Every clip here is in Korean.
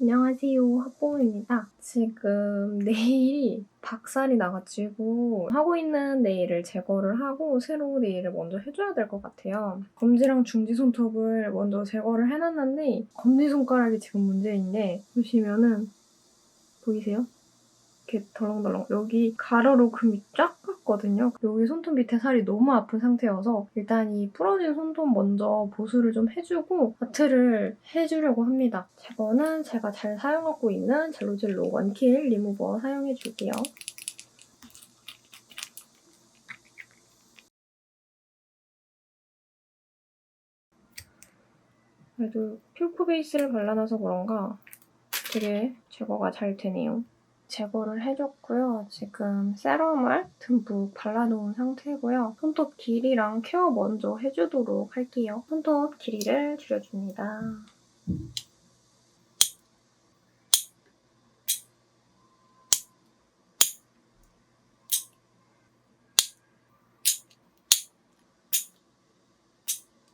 안녕하세요, 합보입니다. 지금 네일이 박살이 나가지고 하고 있는 네일을 제거를 하고 새로 네일을 먼저 해줘야 될 것 같아요. 검지랑 중지 손톱을 먼저 제거를 해놨는데 검지 손가락이 지금 문제인 게 보시면은 보이세요? 이렇게 덜렁덜렁 여기 가로로 금이 쫙 갔거든요. 여기 손톱 밑에 살이 너무 아픈 상태여서 일단 이 부러진 손톱 먼저 보수를 좀 해주고 아트를 해주려고 합니다. 제거는 제가 잘 사용하고 있는 젤로젤로 원킬 리무버 사용해줄게요. 그래도 필코 베이스를 발라놔서 그런가 되게 제거가 잘 되네요. 제거를 해줬고요. 지금 세럼을 듬뿍 발라놓은 상태고요. 손톱 길이랑 케어 먼저 해주도록 할게요. 손톱 길이를 줄여줍니다.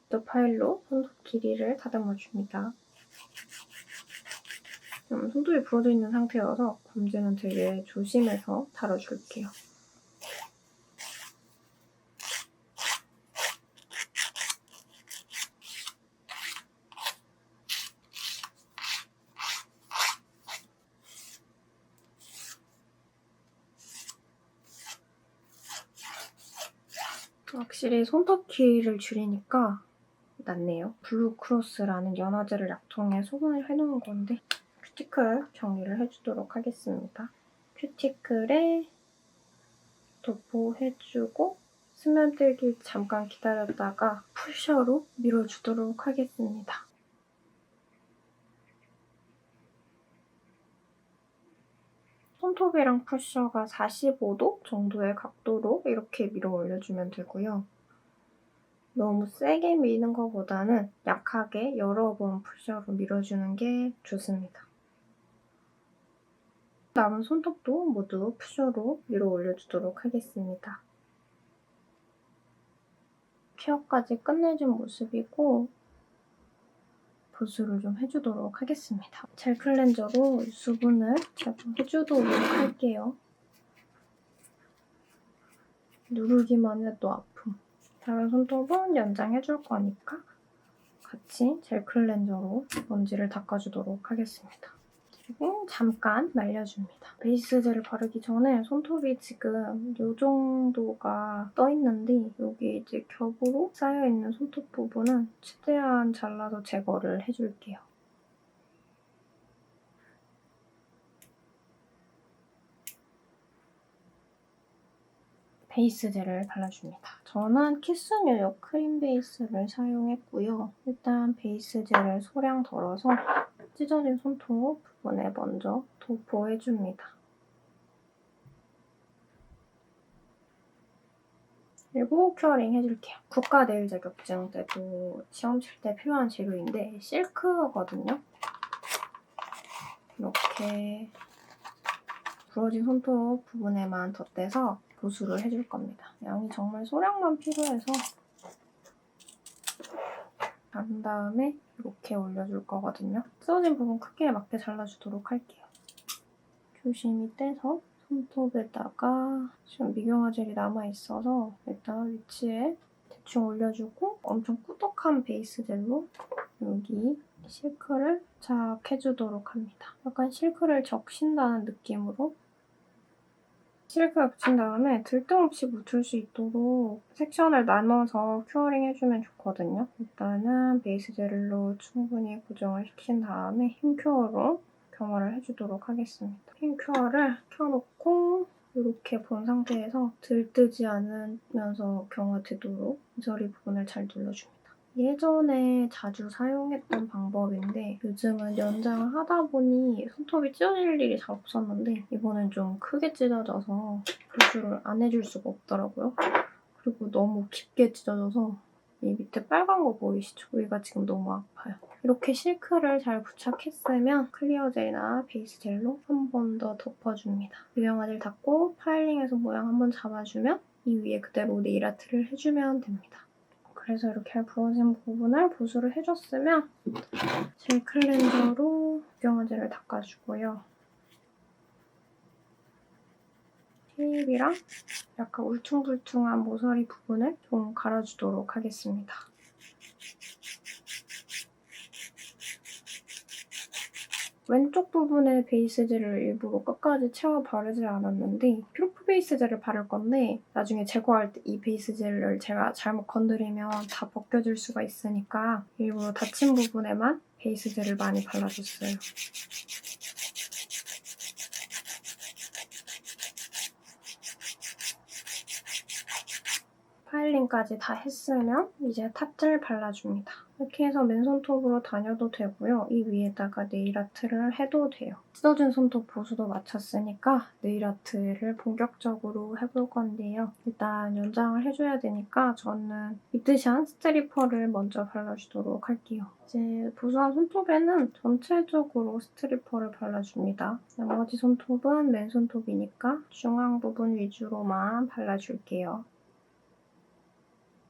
또 파일로 손톱 길이를 다듬어줍니다. 음, 손톱이 부러져 있는 상태여서 검지는 되게 조심해서 다뤄줄게요. 확실히 손톱 길이를 줄이니까 낫네요. 블루 크로스라는 연화제를 약통에 소분을 해놓은 건데 큐티클 정리를 해주도록 하겠습니다. 큐티클에 도포해주고 스며들기 잠깐 기다렸다가 푸셔로 밀어주도록 하겠습니다. 손톱이랑 푸셔가 45도 정도의 각도로 이렇게 밀어 올려주면 되고요. 너무 세게 미는 것보다는 약하게 여러 번 푸셔로 밀어주는 게 좋습니다. 남은 손톱도 모두 푸셔로 밀어 올려주도록 하겠습니다. 케어까지 끝내준 모습이고 보수를 좀 해주도록 하겠습니다. 젤 클렌저로 수분을 제거해주도록 할게요. 누르기만 해도 아픔. 다른 손톱은 연장해줄 거니까 같이 젤 클렌저로 먼지를 닦아주도록 하겠습니다. 그리고 잠깐 말려줍니다. 베이스 젤을 바르기 전에 손톱이 지금 이 정도가 떠있는데 여기 이제 겹으로 쌓여있는 손톱 부분은 최대한 잘라서 제거를 해줄게요. 베이스 젤을 발라줍니다. 저는 키스 뉴욕 크림 베이스를 사용했고요. 일단 베이스 젤을 소량 덜어서 찢어진 손톱 부분에 먼저 도포해 줍니다. 그리고 큐어링 해줄게요. 국가 내일 자격증 때도 시험 칠 때 필요한 재료인데 실크거든요. 이렇게 부러진 손톱 부분에만 덧대서 보수를 해줄 겁니다. 양이 정말 소량만 필요해서 바른 다음에 이렇게 올려줄 거거든요. 쓰러진 부분 크기에 맞게 잘라주도록 할게요. 조심히 떼서 손톱에다가 지금 미경화 젤이 남아있어서 일단 위치에 대충 올려주고 엄청 꾸덕한 베이스 젤로 여기 실크를 착 해주도록 합니다. 약간 실크를 적신다는 느낌으로 실크를 붙인 다음에 들뜸 없이 묻힐 수 있도록 섹션을 나눠서 큐어링 해주면 좋거든요. 일단은 베이스 젤로 충분히 고정을 시킨 다음에 흰 큐어로 경화를 해주도록 하겠습니다. 흰 큐어를 켜놓고 이렇게 본 상태에서 들뜨지 않으면서 경화되도록 이저리 부분을 잘 눌러줍니다. 예전에 자주 사용했던 방법인데 요즘은 연장을 하다 보니 손톱이 찢어질 일이 잘 없었는데 이번엔 좀 크게 찢어져서 보수를 안 해줄 수가 없더라고요. 그리고 너무 깊게 찢어져서 이 밑에 빨간 거 보이시죠? 여기가 지금 너무 아파요. 이렇게 실크를 잘 부착했으면 클리어 젤이나 베이스 젤로 한 번 더 덮어줍니다. 유형화 젤 닦고 파일링해서 모양 한 번 잡아주면 이 위에 그대로 네일 아트를 해주면 됩니다. 그래서 이렇게 부어진 부분을 보수를 해줬으면 젤 클렌저로 미경화제를 닦아주고요. 팁이랑 약간 울퉁불퉁한 모서리 부분을 좀 갈아주도록 하겠습니다. 왼쪽 부분에 베이스 젤을 일부러 끝까지 채워 바르지 않았는데 피로프 베이스 젤을 바를 건데 나중에 제거할 때 이 베이스 젤을 제가 잘못 건드리면 다 벗겨질 수가 있으니까 일부러 닫힌 부분에만 베이스 젤을 많이 발라줬어요. 파일링까지 다 했으면 이제 탑젤 발라줍니다. 이렇게 해서 맨손톱으로 다녀도 되고요. 이 위에다가 네일아트를 해도 돼요. 찢어진 손톱 보수도 마쳤으니까 네일아트를 본격적으로 해볼 건데요. 일단 연장을 해줘야 되니까 저는 미드샨 스트리퍼를 먼저 발라주도록 할게요. 이제 보수한 손톱에는 전체적으로 스트리퍼를 발라줍니다. 나머지 손톱은 맨손톱이니까 중앙 부분 위주로만 발라줄게요.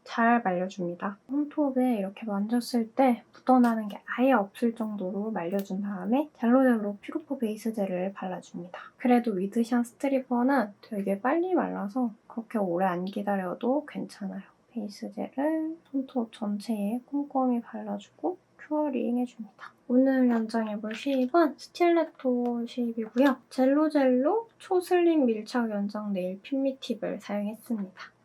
잘 말려줍니다. 손톱에 이렇게 만졌을 때 묻어나는 게 아예 없을 정도로 말려준 다음에 젤로젤로 피로포 베이스 젤을 발라줍니다. 그래도 위드샷 스트리퍼는 되게 빨리 말라서 그렇게 오래 안 기다려도 괜찮아요. 베이스 젤을 손톱 전체에 꼼꼼히 발라주고 큐어링 해줍니다. 오늘 연장해볼 쉐입은 스틸레토 쉐입이고요. 젤로젤로 초슬림 밀착 연장 네일 핀미 팁을 사용했습니다.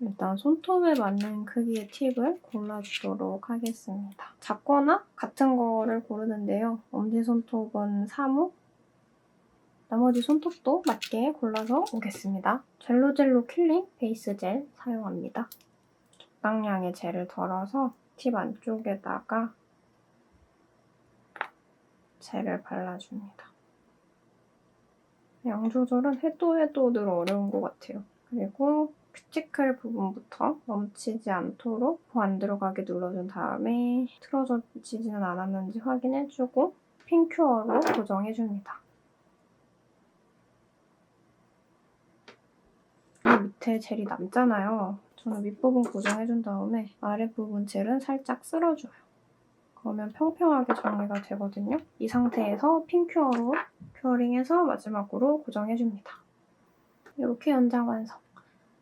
일단 손톱에 맞는 크기의 팁을 골라주도록 하겠습니다. 작거나 같은 거를 고르는데요. 엄지손톱은 3호, 나머지 손톱도 맞게 골라서 오겠습니다. 젤로젤로 킬링 베이스 젤 사용합니다. 적당량의 젤을 덜어서 팁 안쪽에다가 젤을 발라줍니다. 양 조절은 해도 해도 늘 어려운 것 같아요. 그리고 큐티클 부분부터 멈추지 않도록 안 들어가게 눌러준 다음에 틀어지지는 않았는지 확인해주고 핀큐어로 고정해줍니다. 이 밑에 젤이 남잖아요. 저는 윗부분 고정해준 다음에 아랫부분 젤은 살짝 쓸어줘요. 그러면 평평하게 정리가 되거든요. 이 상태에서 핀큐어로 큐어링해서 마지막으로 고정해줍니다. 이렇게 연장 완성.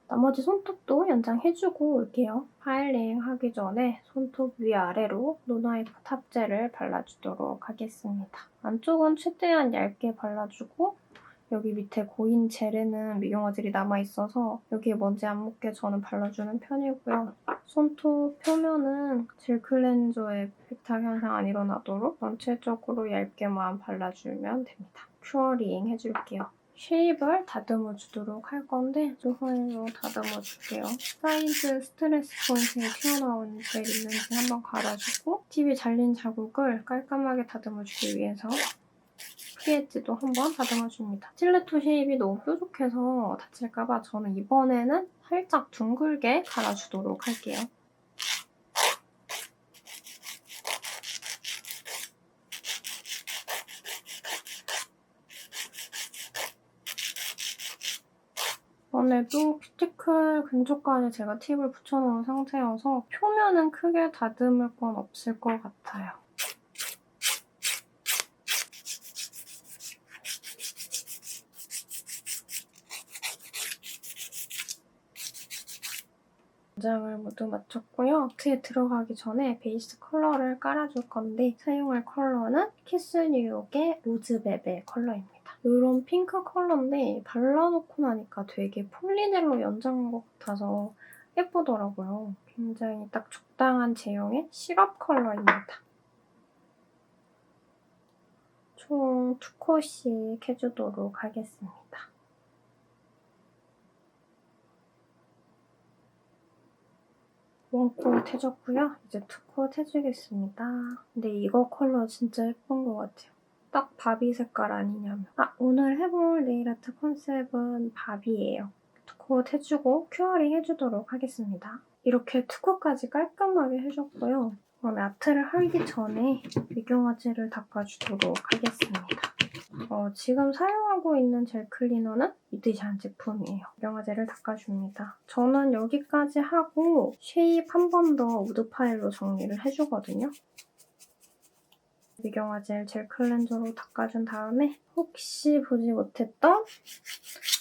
나머지 손톱도 연장해주고 올게요. 파일링 하기 전에 손톱 위아래로 노나이프 탑젤을 발라주도록 하겠습니다. 안쪽은 최대한 얇게 발라주고 여기 밑에 고인 젤에는 미경화젤이 남아있어서 여기에 먼지 안 묻게 저는 발라주는 편이고요. 손톱 표면은 젤 클렌저의 백탁 현상 안 일어나도록 전체적으로 얇게만 발라주면 됩니다. 큐어링 해줄게요. 쉐입을 다듬어 주도록 할 건데 조선으로 다듬어 줄게요. 사이드 스트레스 포인트에 튀어나온 젤 있는지 한번 갈아주고 팁이 잘린 자국을 깔끔하게 다듬어 주기 위해서 프리엣지도 한번 다듬어 줍니다. 스틸레토 쉐입이 너무 뾰족해서 다칠까봐 저는 이번에는 살짝 둥글게 갈아주도록 할게요. 이번에도 큐티클 근처까지 제가 팁을 붙여놓은 상태여서 표면은 크게 다듬을 건 없을 것 같아요. 연장을 모두 마쳤고요. 노트에 들어가기 전에 베이스 컬러를 깔아줄 건데 사용할 컬러는 키스 뉴욕의 로즈베베 컬러입니다. 이런 핑크 컬러인데 발라놓고 나니까 되게 폴리넬로 연장한 것 같아서 예쁘더라고요. 굉장히 딱 적당한 제형의 시럽 컬러입니다. 총 두 컷씩 해주도록 하겠습니다. 원콧 해줬고요. 이제 투콧 해주겠습니다. 근데 이거 컬러 진짜 예쁜 것 같아요. 딱 바비 색깔 아니냐면. 아, 오늘 해볼 네일 아트 컨셉은 바비예요. 투콧 해주고 큐어링 해주도록 하겠습니다. 이렇게 투콧까지 깔끔하게 해줬고요. 그럼 아트를 하기 전에 미경화제를 닦아주도록 하겠습니다. 어, 어, 지금 사용하고 있는 젤 클리너는 미드샤인 제품이에요. 영화제를 닦아줍니다. 저는 여기까지 하고 쉐입 한 번 더 우드 파일로 정리를 해주거든요. 미경화 젤, 젤 클렌저로 닦아준 다음에 혹시 보지 못했던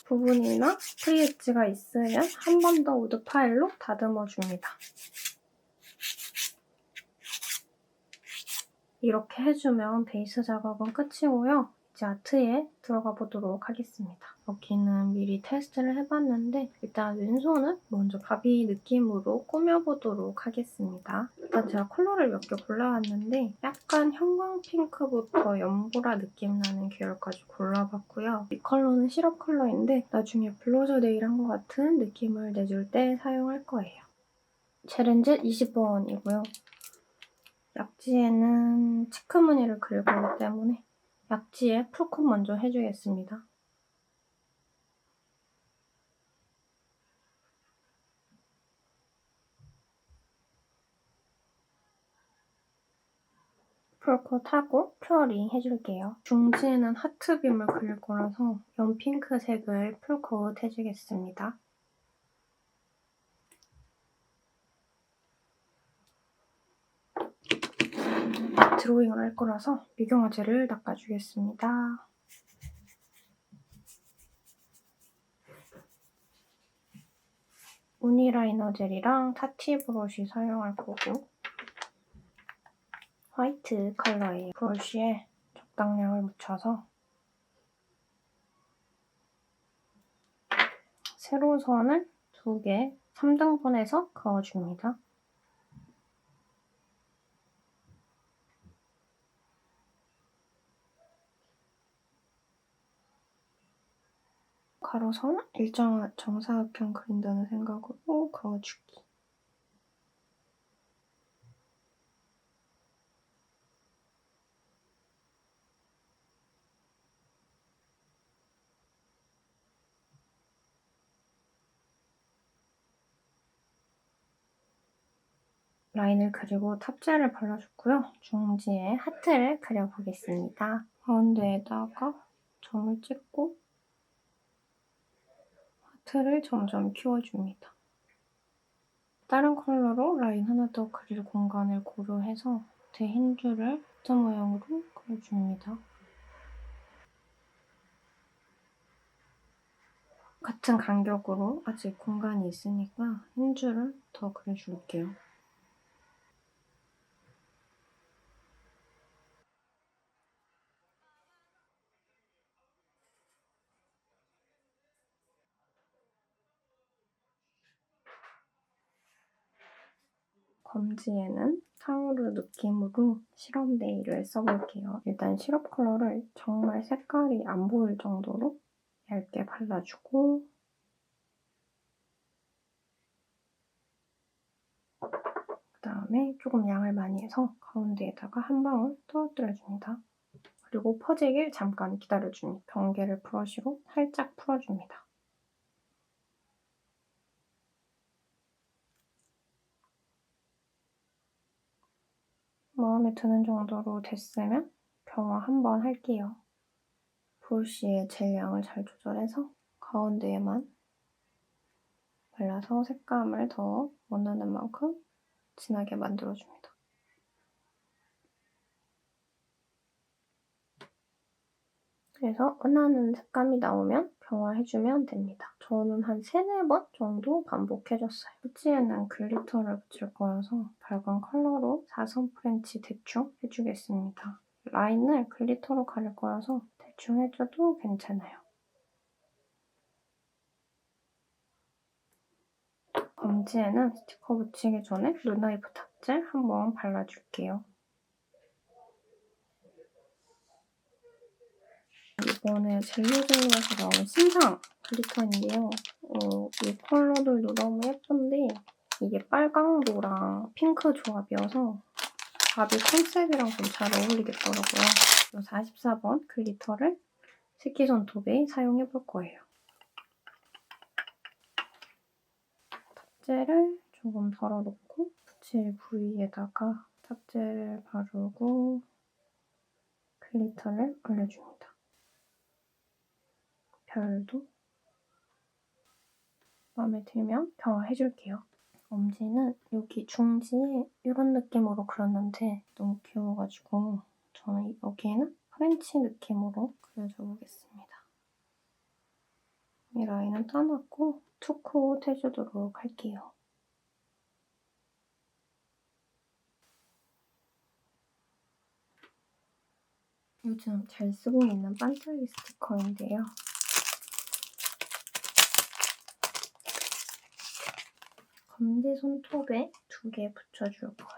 부분이나 프리엣지가 있으면 한 번 더 우드 파일로 다듬어 줍니다. 이렇게 해주면 베이스 작업은 끝이고요. 아트에 들어가 보도록 하겠습니다. 여기는 미리 테스트를 해봤는데 일단 왼손은 먼저 바비 느낌으로 꾸며보도록 하겠습니다. 일단 제가 컬러를 몇 개 골라왔는데 약간 형광 핑크부터 연보라 느낌 나는 계열까지 골라봤고요. 이 컬러는 시럽 컬러인데 나중에 블러셔 네일한 것 같은 느낌을 내줄 때 사용할 거예요. 챌린지 20번이고요. 약지에는 체크 무늬를 그릴 거기 때문에 약지에 풀컷 먼저 해주겠습니다. 풀컷 하고 퓨어링 해줄게요. 중지에는 하트빔을 그릴 거라서 연핑크색을 풀컷 해주겠습니다. 드로잉을 할 거라서 미경화제를 닦아주겠습니다. 우니라이너 젤이랑 타티 브러쉬 사용할 거고 화이트 컬러의 브러쉬에 적당량을 묻혀서 세로선을 두 개 3등분해서 그어줍니다. 가로선 일정한 정사각형 그린다는 생각으로 그어주기. 라인을 그리고 탑재를 발라줬고요. 중지에 하트를 그려보겠습니다. 가운데에다가 점을 찍고 하트를 점점 키워줍니다. 다른 컬러로 라인 하나 더 그릴 공간을 고려해서 대 흰 줄을 하트 모양으로 그려줍니다. 같은 간격으로 아직 공간이 있으니까 흰 줄을 더 그려줄게요. 검지에는 탕후루 느낌으로 시럽 네일을 써볼게요. 일단 시럽 컬러를 정말 색깔이 안 보일 정도로 얇게 발라주고 그 다음에 조금 양을 많이 해서 가운데에다가 한 방울 떨어뜨려줍니다. 그리고 퍼지길 잠깐 기다려줍니다. 경계를 브러쉬로 살짝 풀어줍니다. 마음에 드는 정도로 됐으면 경화 한번 할게요. 브러쉬의 젤 양을 잘 조절해서 가운데에만 발라서 색감을 더 원하는 만큼 진하게 만들어줍니다. 그래서 원하는 색감이 나오면 경화해주면 됩니다. 저는 한 3, 4번 정도 반복해줬어요. 후지에는 글리터를 붙일 거여서 밝은 컬러로 4선 프렌치 대충 해주겠습니다. 라인을 글리터로 가릴 거여서 대충 해줘도 괜찮아요. 검지에는 스티커 붙이기 전에 르나이프 탑젤 한번 발라줄게요. 이번에 젤로젤로에서 나온 신상 글리터인데요. 어, 이 컬러들도 너무 예쁜데 이게 빨강도랑 핑크 조합이어서 바비 컨셉이랑 좀 잘 어울리겠더라고요. 44번 글리터를 새끼손톱에 사용해 볼 거예요. 탑재를 조금 덜어놓고 붙일 부위에다가 탑재를 바르고 글리터를 올려줍니다. 별도 마음에 들면 경화해줄게요. 엄지는 여기 중지에 이런 느낌으로 그렸는데 너무 귀여워가지고 저는 여기에는 프렌치 느낌으로 그려줘 보겠습니다. 이 라인은 따놨고 투코트 해주도록 할게요. 요즘 잘 쓰고 있는 반짝이 스티커인데요. 검지 손톱에 두 개 붙여줄 거예요.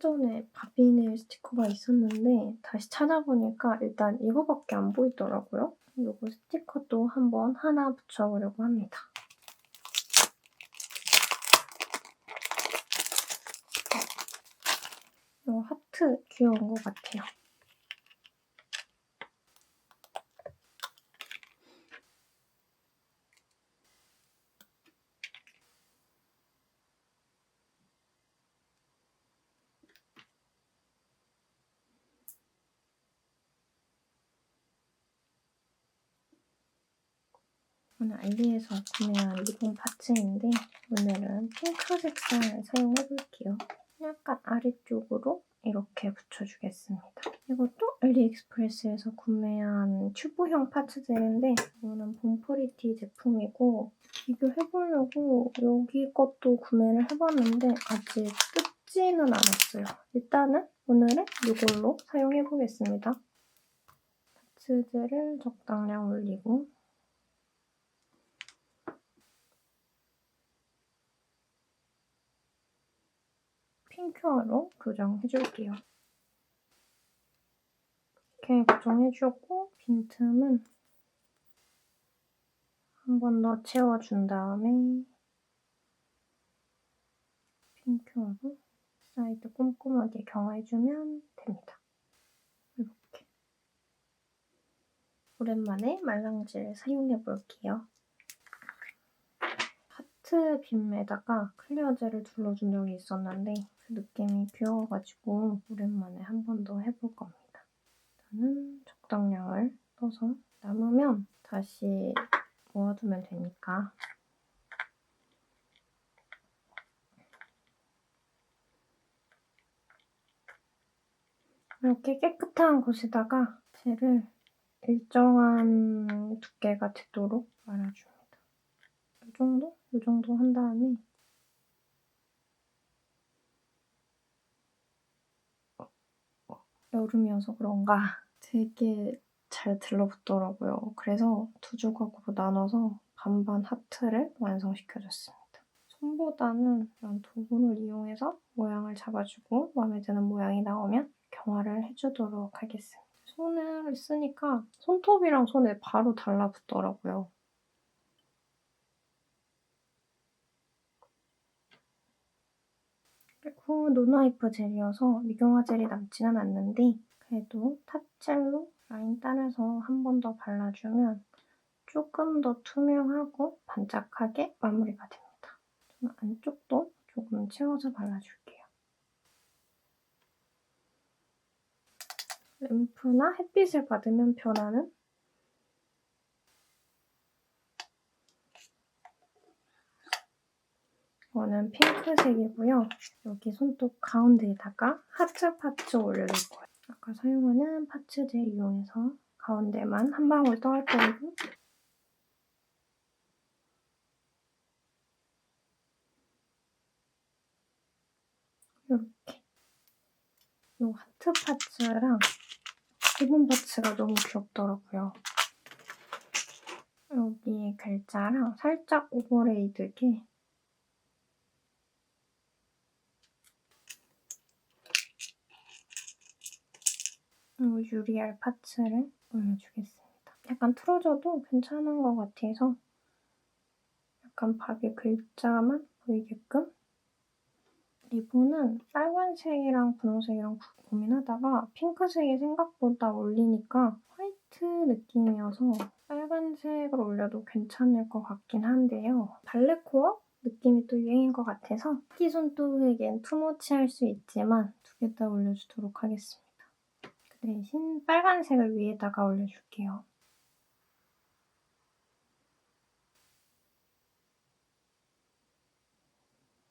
예전에 바비네일 스티커가 있었는데 다시 찾아보니까 일단 이거밖에 안 보이더라고요. 이거 스티커도 한번 하나 붙여보려고 합니다. 이 하트 귀여운 것 같아요. 이거는 알리에서 구매한 리본 파츠인데 오늘은 핑크 색상을 사용해볼게요. 약간 아래쪽으로 이렇게 붙여주겠습니다. 이것도 알리익스프레스에서 구매한 튜브형 파츠들인데 이거는 봄프리티 제품이고 비교해보려고 여기 것도 구매를 해봤는데 아직 뜯지는 않았어요. 일단은 오늘은 이걸로 사용해보겠습니다. 파츠들을 적당량 올리고 핑크로 교정해 줄게요. 이렇게 교정해주고 빈틈은 한 번 더 채워준 다음에 핑크로 사이드 꼼꼼하게 경화해주면 됩니다. 이렇게 오랜만에 말랑질 사용해 볼게요. 하트 빔에다가 클리어 젤을 둘러준 적이 있었는데 그 느낌이 귀여워가지고 오랜만에 한 번 더 해볼 겁니다. 일단은 적당량을 떠서 남으면 다시 모아두면 되니까 이렇게 깨끗한 곳에다가 젤을 일정한 두께가 되도록 말아줍니다. 이 정도? 이 정도 한 다음에 여름이어서 그런가 되게 잘 들러붙더라고요. 그래서 두 조각으로 나눠서 반반 하트를 완성시켜줬습니다. 손보다는 이런 도구를 이용해서 모양을 잡아주고 마음에 드는 모양이 나오면 경화를 해주도록 하겠습니다. 손을 쓰니까 손톱이랑 손에 바로 달라붙더라고요. 그리고 노나이프 젤이어서 미경화 젤이 남지는 않는데 그래도 탑젤로 라인 따라서 한 번 더 발라주면 조금 더 투명하고 반짝하게 마무리가 됩니다. 안쪽도 조금 채워서 발라줄게요. 램프나 햇빛을 받으면 변하는 이거는 핑크색이고요. 여기 손톱 가운데에다가 하트 파츠 올려줄 거예요. 아까 사용하는 파츠젤 이용해서 가운데만 한 방울 떨어뜨리고 이렇게 이 하트 파츠랑 기본 파츠가 너무 귀엽더라고요. 여기 글자랑 살짝 오버레이드게 유리알 파츠를 올려주겠습니다. 약간 틀어져도 괜찮은 것 같아서 약간 박에 글자만 보이게끔 리본은 빨간색이랑 분홍색이랑 구- 고민하다가 핑크색이 생각보다 어울리니까 화이트 느낌이어서 빨간색을 올려도 괜찮을 것 같긴 한데요. 발레코어 느낌이 또 유행인 것 같아서 새끼 손톱에겐 투머치 할 수 있지만 두 개 다 올려주도록 하겠습니다. 그 대신 빨간색을 위에다가 올려줄게요.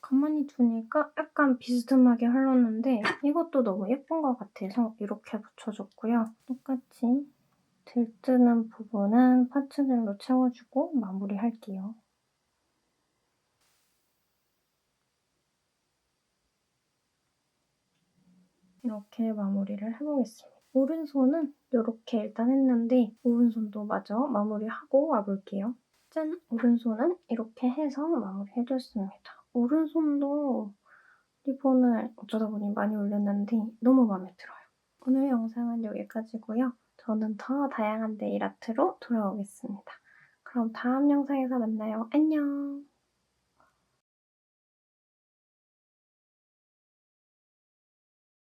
가만히 두니까 약간 비스듬하게 흘렀는데 이것도 너무 예쁜 것 같아서 이렇게 붙여줬고요. 똑같이 들뜨는 부분은 파츠들로 채워주고 마무리할게요. 이렇게 마무리를 해보겠습니다. 오른손은 이렇게 일단 했는데 오른손도 마저 마무리하고 와볼게요. 짠! 오른손은 이렇게 해서 마무리해줬습니다. 오른손도 리본을 어쩌다 보니 많이 올렸는데 너무 마음에 들어요. 오늘 영상은 여기까지고요. 저는 더 다양한 네일 아트로 돌아오겠습니다. 그럼 다음 영상에서 만나요. 안녕!